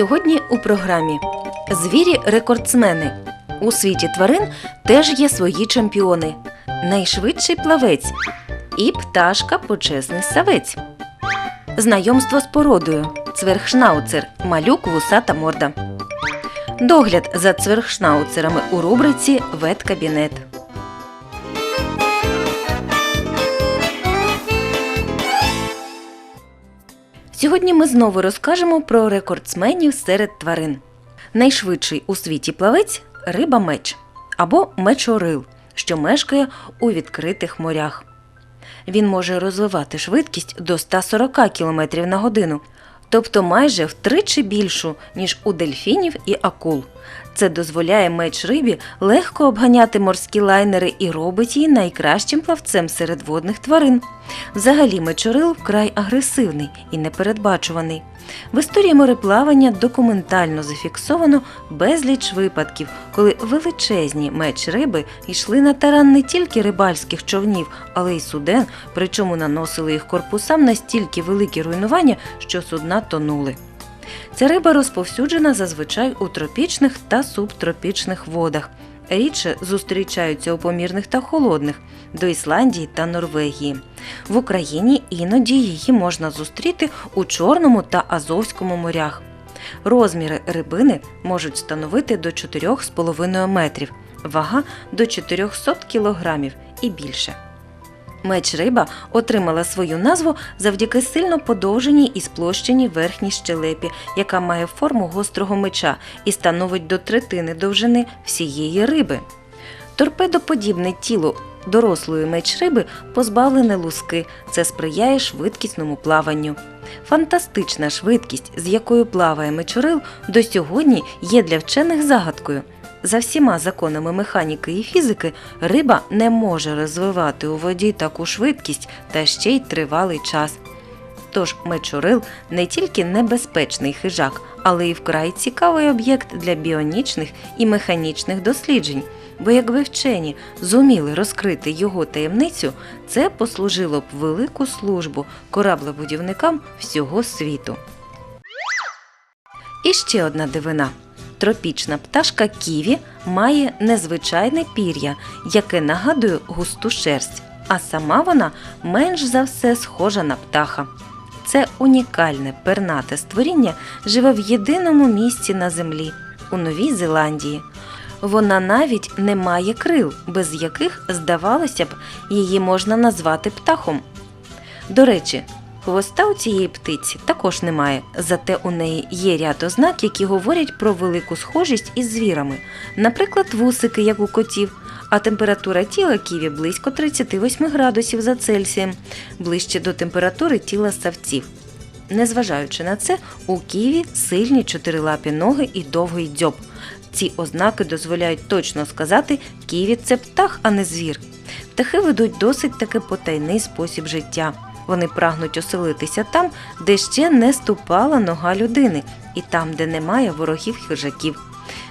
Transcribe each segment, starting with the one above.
Сьогодні у програмі Звірі-рекордсмени. У світі тварин теж є свої чемпіони. Найшвидший плавець і пташка почесний савець. Знайомство з породою. Цверхшнауцер. Малюк вусата морда. Догляд за цверхшнауцерами у рубриці Веткабінет. Сьогодні ми знову розкажемо про рекордсменів серед тварин. Найшвидший у світі плавець риба меч або мечорил, що мешкає у відкритих морях. Він може розвивати швидкість до 140 км на годину, тобто майже втричі більшу, ніж у дельфінів і акул. Це дозволяє меч рибі легко обганяти морські лайнери і робить її найкращим плавцем серед водних тварин. Взагалі мечорил вкрай агресивний і непередбачуваний. В історії мореплавання документально зафіксовано безліч випадків, коли величезні меч риби йшли на таран не тільки рибальських човнів, але й суден, причому наносили їх корпусам настільки великі руйнування, що судна тонули. Ця риба розповсюджена зазвичай у тропічних та субтропічних водах. Рідше зустрічаються у помірних та холодних до Ісландії та Норвегії. В Україні іноді її можна зустріти у Чорному та Азовському морях. Розміри рибини можуть становити до 4,5 метрів, вага до 400 кілограмів і більше. Меч риба отримала свою назву завдяки сильно подовженій і сплощеній верхній щелепі, яка має форму гострого меча і становить до третини довжини всієї риби. Торпедоподібне тіло дорослої меч риби позбавлене луски. Це сприяє швидкісному плаванню. Фантастична швидкість, з якою плаває мечорил, до сьогодні є для вчених загадкою. За всіма законами механіки і фізики риба не може розвивати у воді таку швидкість та ще й тривалий час. Тож мечорил не тільки небезпечний хижак, але й вкрай цікавий об'єкт для біонічних і механічних досліджень. Бо якби вчені зуміли розкрити його таємницю, це послужило б велику службу кораблебудівникам всього світу. І ще одна дивина. Тропічна пташка ківі має незвичайне пір'я, яке нагадує густу шерсть, а сама вона менш за все схожа на птаха. Це унікальне пернате створіння живе в єдиному місці на землі у Новій Зеландії. Вона навіть не має крил, без яких, здавалося б, її можна назвати птахом. До речі, хвоста у цієї птиці також немає, зате у неї є ряд ознак, які говорять про велику схожість із звірами, наприклад, вусики, як у котів, а температура тіла ківі близько 38 градусів за Цельсієм, ближче до температури тіла савців. Незважаючи на це, у ківі сильні чотирилапі ноги і довгий дзьоб. Ці ознаки дозволяють точно сказати, ківі це птах, а не звір. Птахи ведуть досить таки потайний спосіб життя. Вони прагнуть оселитися там, де ще не ступала нога людини, і там, де немає ворогів хижаків.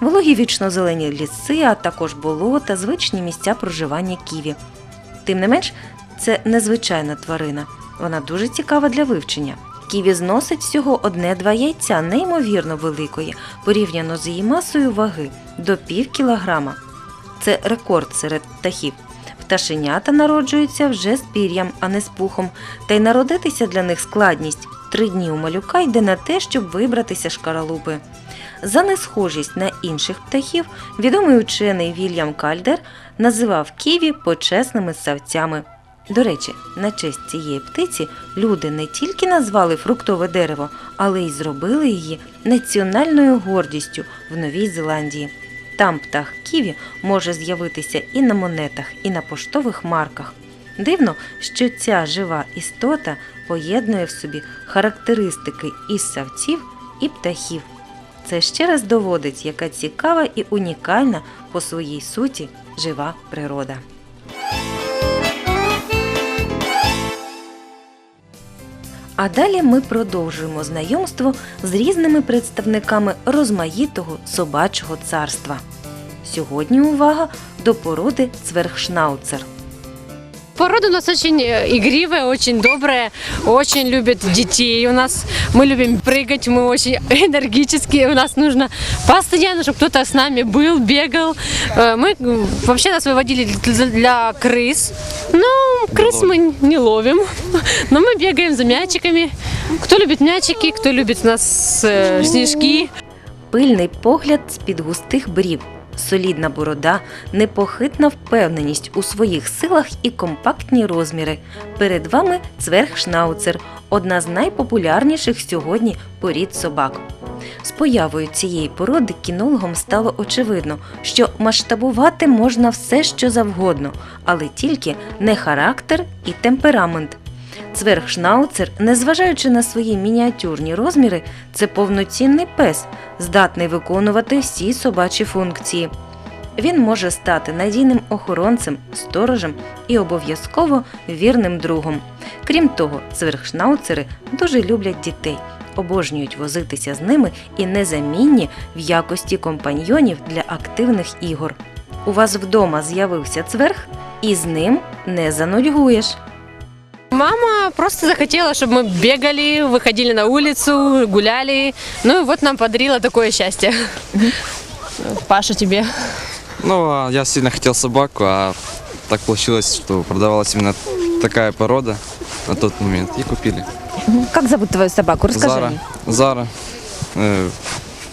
Вологі вічно-зелені ліси, а також болота, звичні місця проживання ківі. Тим не менш, це незвичайна тварина. Вона дуже цікава для вивчення. Ківі зносить всього одне-два яйця, неймовірно великої, порівняно з її масою ваги до пів кілограма. Це рекорд серед птахів. Пташенята народжуються вже з пір'ям, а не з пухом, та й народитися для них складність. Три дні у малюка йде на те, щоб вибратися з шкаралупи. За несхожість на інших птахів відомий учений Вільям Кальдер називав ківі почесними савцями. До речі, на честь цієї птиці люди не тільки назвали фруктове дерево, але й зробили її національною гордістю в Новій Зеландії. Там птах Ківі може з'явитися і на монетах, і на поштових марках. Дивно, що ця жива істота поєднує в собі характеристики і савців, і птахів. Це ще раз доводить, яка цікава і унікальна по своїй суті жива природа. А далі ми продовжуємо знайомство з різними представниками розмаїтого собачого царства. Сьогодні увага до породи цверхшнауцер. Порода у нас очень э, игривая, очень добрая, очень любит детей. У нас мы любим прыгать, мы очень энергические. У нас нужно постоянно, чтобы кто-то с нами был, бегал. Э, Мы вообще нас выводили для, крыс. Ну, крыс мы не ловим, но мы бегаем за мячиками. Кто любит мячики, кто любит у нас э, снежки. Пильний погляд з-під густих брів, солідна борода, непохитна впевненість у своїх силах і компактні розміри. Перед вами цверг-шнауцер – одна з найпопулярніших сьогодні порід собак. З появою цієї породи кінологам стало очевидно, що масштабувати можна все, що завгодно, але тільки не характер і темперамент. Цверг-шнауцер, незважаючи на свої мініатюрні розміри, це повноцінний пес, здатний виконувати всі собачі функції. Він може стати надійним охоронцем, сторожем і обов'язково вірним другом. Крім того, цверг-шнауцери дуже люблять дітей, обожнюють возитися з ними і незамінні в якості компаньйонів для активних ігор. У вас вдома з'явився цверг, і з ним не занудьгуєш. Мама просто захотела, чтобы мы бегали, выходили на улицу, гуляли. Ну и вот нам подарила такое счастье. Паша, тебе. Ну, а я сильно хотел собаку, а так получилось, что продавалась именно такая порода на тот момент. И купили. Как зовут твою собаку? Расскажи Зара. мне. Зара. Э,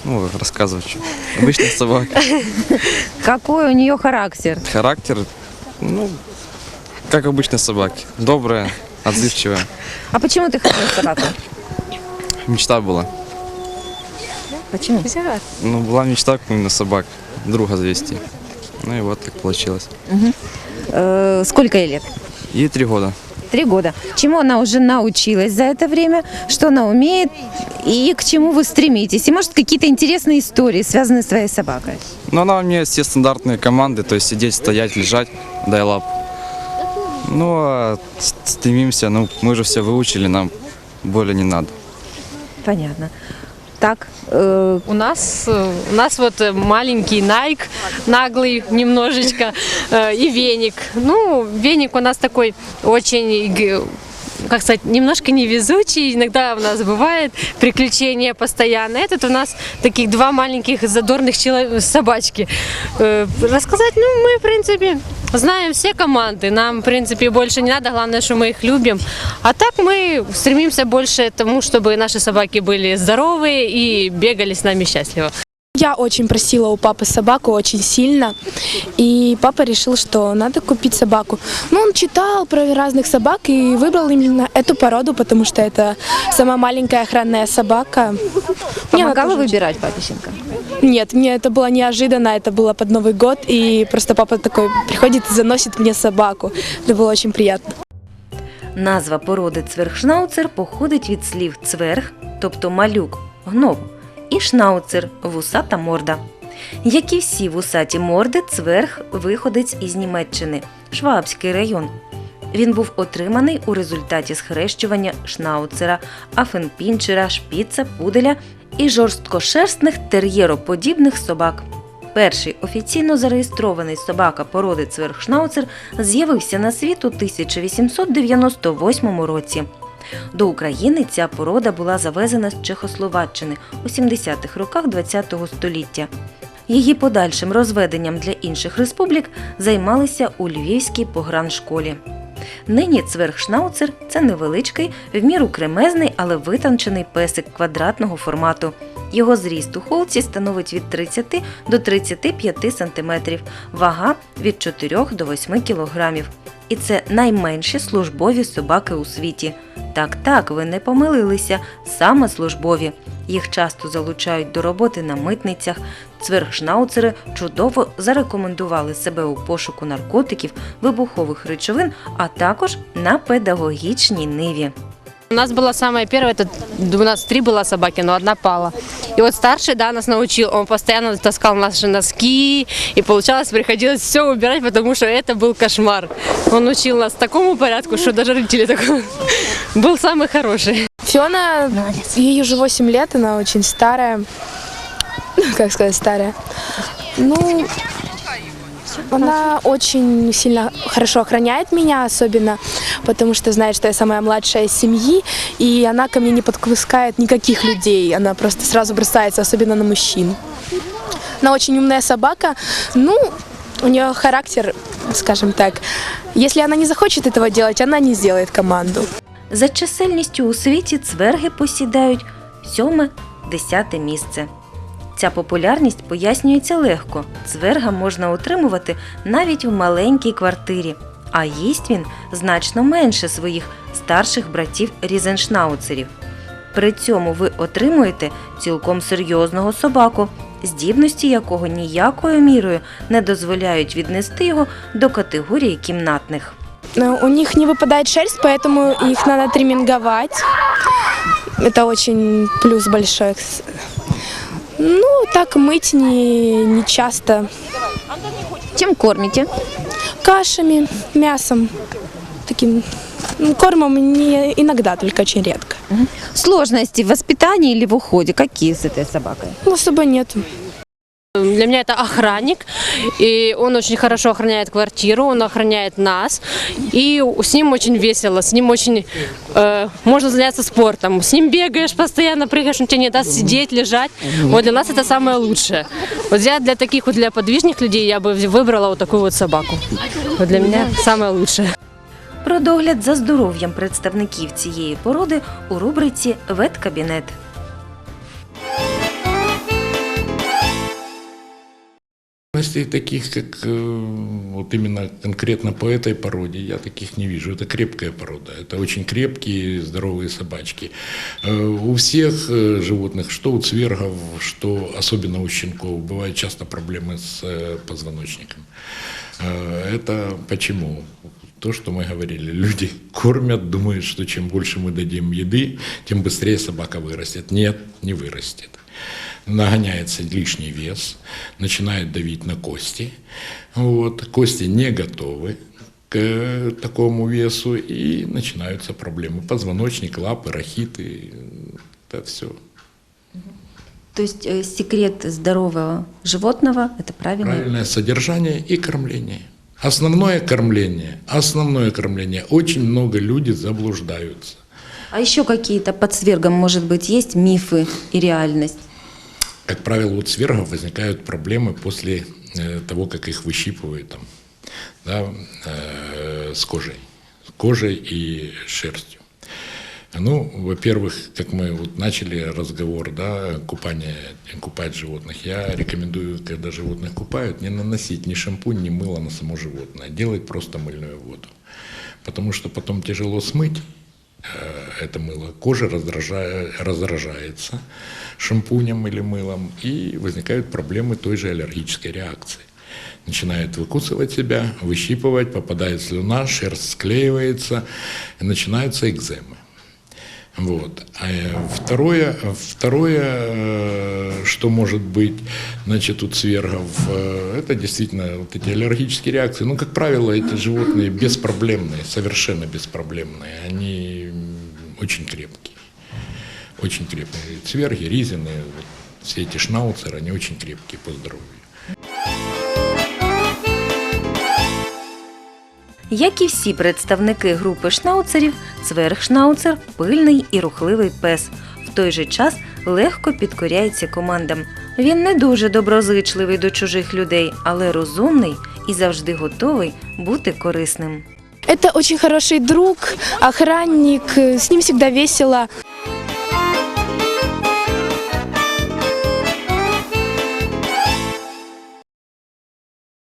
ну, рассказывать что. Обычная собака. Какой у нее характер? Характер, ну, как обычной собаки. Добрая, отзывчивая. А почему ты хотел собаку? Мечта была. Почему? Ну, была мечта именно собак. Друга завести. Ну и вот так получилось. Э, сколько ей лет? Ей три года. Три года. Чему она уже научилась за это время? Что она умеет? И к чему вы стремитесь? И может какие-то интересные истории, связанные с твоей собакой? Но она умеет все стандартные команды, то есть сидеть, стоять, лежать, дай лап. Ну, а стремимся, ну, мы же все выучили, нам более не надо. Понятно. Так, э, У нас, э, у нас вот э, маленький Найк, наглый немножечко, э, и веник. Ну, веник у нас такой очень, как сказать, немножко невезучий. Иногда у нас бывает приключения постоянно. Этот у нас таких два маленьких задорных чело- собачки. Э, Рассказать, ну, мы, в принципе, знаем все команды. Нам, в принципе, больше не надо. Главное, что мы их любим. А так мы стремимся больше к тому, чтобы наши собаки были здоровые и бегали с нами счастливо. Я очень просила у папы собаку очень сильно, и папа решил, что надо купить собаку. Ну, он читал про разных собак и выбрал именно эту породу, потому что это самая маленькая охранная собака. Помогала выбирать очень- Нет, мне это было неожиданно, это было под Новый год, и просто папа такой приходит и заносит мне собаку. Это было очень приятно. Назва породи цвергшнауцер походить від слів цверг, тобто малюк, гном, і шнауцер вусата морда. Як і всі вусаті морди, цверг виходець із Німеччини, Швабський район. Він був отриманий у результаті схрещування шнауцера, афенпінчера, шпіца, пуделя і жорсткошерстних тер'єроподібних собак. Перший офіційно зареєстрований собака породи цвергшнауцер з'явився на світ у 1898 році. До України ця порода була завезена з Чехословаччини у 70-х роках ХХ століття. Її подальшим розведенням для інших республік займалися у Львівській пограншколі. Нині цвергшнауцер це невеличкий, в міру кремезний, але витончений песик квадратного формату. Його зріст у холці становить від 30 до 35 см, вага від 4 до 8 кг. І це найменші службові собаки у світі. Так, так, ви не помилилися, саме службові. Їх часто залучають до роботи на митницях. Цвергшнауцери чудово зарекомендували себе у пошуку наркотиків, вибухових речовин, а також на педагогічній ниві. У нас была самая первая, это у нас три была собаки, но одна пала. И вот старший, да, нас научил, он постоянно таскал наши носки, и получалось, приходилось все убирать, потому что это был кошмар. Он учил нас такому порядку, что даже родители такой был самый хороший. Фиона, ей уже 8 лет, она очень старая. Ну, как сказать, старая. Ну, Она очень сильно хорошо охраняет меня, особенно потому что знает, что я самая младшая из семьи, и она ко мне не подпускает никаких людей, она просто сразу бросается, особенно на мужчин. Она очень умная собака, ну, у нее характер, скажем так, если она не захочет этого делать, она не сделает команду. За чисельністю у світі цверги посідають сьоме-десяте місце. Ця популярність пояснюється легко. Цверга можна утримувати навіть у маленькій квартирі, а їсть він значно менше своїх старших братів різеншнауцерів. При цьому ви отримуєте цілком серйозного собаку, здібності якого ніякою мірою не дозволяють віднести його до категорії кімнатних. Но У них не выпадает шерсть, поэтому их надо триминговать. Это очень плюс большой. Ну, так мыть не, не часто. Чем кормите? Кашами, мясом, таким ну, кормом не иногда, только очень редко. Сложности в воспитании или в уходе? Какие с этой собакой? Ну, особо нету. Для меня это охранник, и он очень хорошо охраняет квартиру, он охраняет нас, и с ним очень весело, с ним очень э, можно заняться спортом. С ним бегаешь постоянно, прыгаешь, он тебе не даст сидеть, лежать. Вот для нас это самое лучшее. Вот я для таких вот для подвижных людей я бы выбрала вот такую вот собаку. Вот для меня самое лучшее. Про догляд за здоров'ям представників цієї породи у рубриці Веткабінет. Особенностей таких, как э, вот именно конкретно по этой породе, я таких не вижу. Это крепкая порода. Это очень крепкие, здоровые собачки. Э, У всех э, животных, что у цвергов, что особенно у щенков, бывают часто проблемы с позвоночником. Это почему? То, что мы говорили, люди кормят, думают, что чем больше мы дадим еды, тем быстрее собака вырастет. Нет, не вырастет нагоняется лишний вес, начинает давить на кости. Вот. Кости не готовы к такому весу и начинаются проблемы. Позвоночник, лапы, рахиты, это все. То есть э, секрет здорового животного – это правильно. Правильное содержание и кормление. Основное кормление, основное кормление. Очень много людей заблуждаются. А еще какие-то под свергом, может быть, есть мифы и реальность? Как правило, у свергов возникают проблемы после э, того, как их выщипывают там, да, э, с кожей, с кожей и шерстью. Ну, во-первых, как мы вот начали разговор, да, купание, купать животных, я рекомендую, когда животных купают, не наносить ни шампунь, ни мыло на само животное, делать просто мыльную воду. Потому что потом тяжело смыть это мыло, кожа раздража- раздражается шампунем или мылом, и возникают проблемы той же аллергической реакции. Начинает выкусывать себя, выщипывать, попадает слюна, шерсть склеивается, и начинаются экземы. Вот. А э, второе, второе, э, что может быть, значит, у цвергов, э, это действительно вот эти аллергические реакции. Ну, как правило, эти животные беспроблемные, совершенно беспроблемные. Они очень крепкие. Очень крепкие. Цверги, ризины, вот, все эти шнауцеры, они очень крепкие по здоровью. Як і всі представники групи шнауцерів, цвергшнауцер – пильний і рухливий пес. В той же час легко підкоряється командам. Він не дуже доброзичливий до чужих людей, але розумний і завжди готовий бути корисним. Это очень хороший друг, охранник, э, с ним всегда весело.